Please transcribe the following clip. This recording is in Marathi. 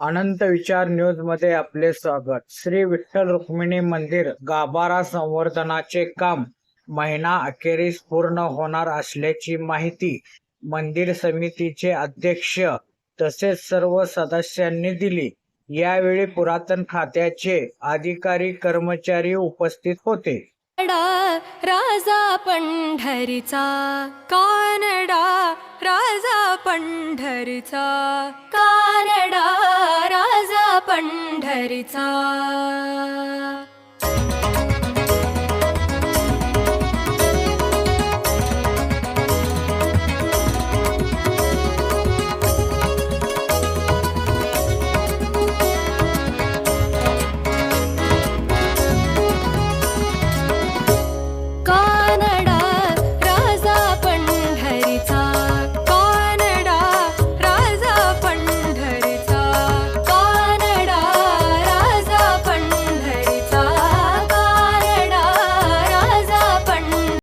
अनंत विचार न्यूजमध्ये आपले स्वागत. श्री विठ्ठल रुक्मिणी मंदिर गाभारा संवर्धनाचे काम महिना अखेरीस पूर्ण होणार असल्याची माहिती मंदिर समितीचे अध्यक्ष तसेच सर्व सदस्यांनी दिली. यावेळी पुरातन खात्याचे अधिकारी कर्मचारी उपस्थित होते. राजा पंढरीचा कानडा राजा पंढरीचा कानडा पंढरीचा.